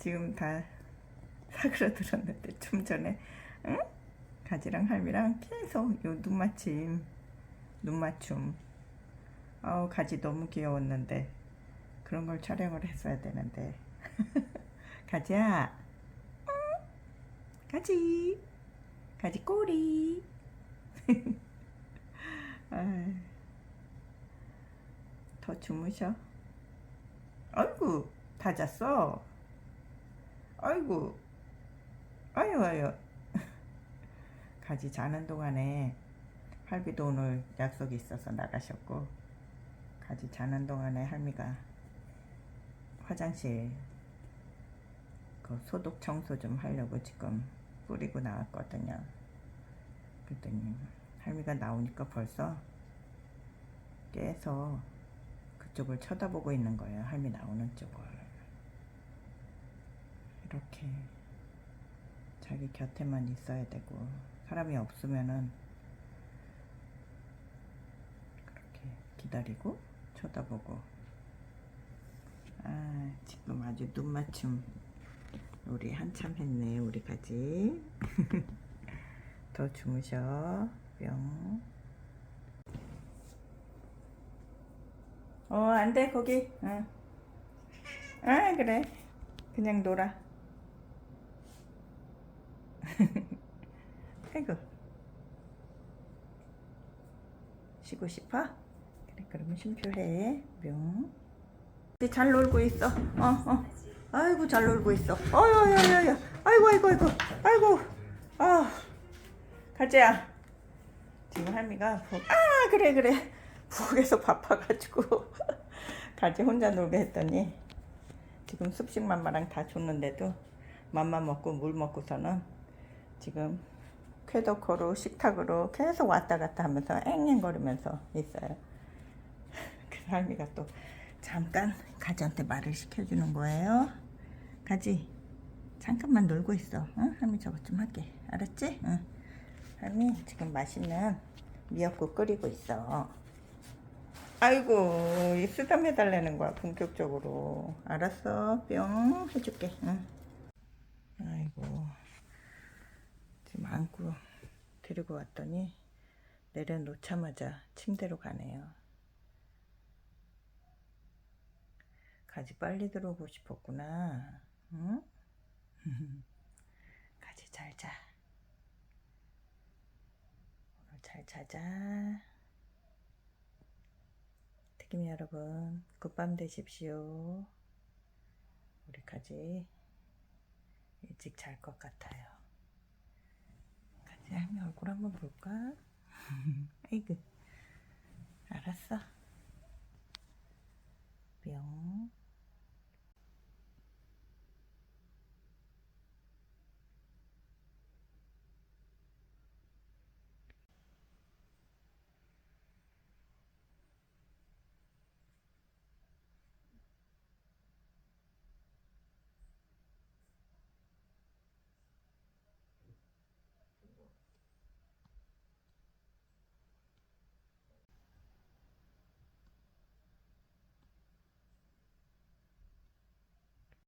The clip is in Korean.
지금 다 사그러들었는데 좀 전에 응? 가지랑 할미랑 계속 요 눈맞춤 눈맞춤. 아우 가지 너무 귀여웠는데 그런 걸 촬영을 했어야 되는데. 가지야. 응? 가지. 가지 꼬리. 더 주무셔. 아이고 다 잤어 아이고. 아유 아유. 가지 자는 동안에 할비도 오늘 약속이 있어서 나가셨고 가지 자는 동안에 할미가 화장실 그 소독 청소 좀 하려고 지금 뿌리고 나왔거든요. 그랬더니 할미가 나오니까 벌써 깨서 그쪽을 쳐다보고 있는 거예요. 할미 나오는 쪽을 이렇게 자기 곁에만 있어야 되고 사람이 없으면은 그렇게 기다리고 쳐다보고 아 지금 아주 눈맞춤 우리 한참 했네 우리 가지 더 주무셔 뿅 어, 안 돼, 거기. 응. 아, 그래. 그냥 놀아. 아이고. 쉬고 싶어? 그래, 그러면 쉼표해. 뿅. 이제 잘 놀고 있어. 어, 어. 아이고, 잘 놀고 있어. 어유. 아이고, 아이고, 아이고. 아이고. 아. 가지야. 지금 할미가 부... 아, 그래, 그래. 부엌에서 바빠가지고. 가지 혼자 놀게 했더니 지금 습식 맘마랑 다 줬는데도 맘마 먹고 물 먹고서는 지금 쾌덕호로 식탁으로 계속 왔다 갔다 하면서 앵앵거리면서 있어요. 그 할미가 또 잠깐 가지한테 말을 시켜주는 거예요. 가지 잠깐만 놀고 있어. 응? 할미 저것 좀 할게. 알았지? 응. 할미 지금 맛있는 미역국 끓이고 있어. 아이고 이 쓰담 해달라는 거야 본격적으로 알았어 뿅 해줄게 응. 아이고 안고 데리고 왔더니 내려놓자마자 침대로 가네요 가지 빨리 들어오고 싶었구나 응? 가지 잘 자 오늘 잘 자자 특임 여러분 굿밤 되십시오. 우리까지 일찍 잘 것 같아요. 같이 할미 얼굴 한번 볼까? 아이고 알았어.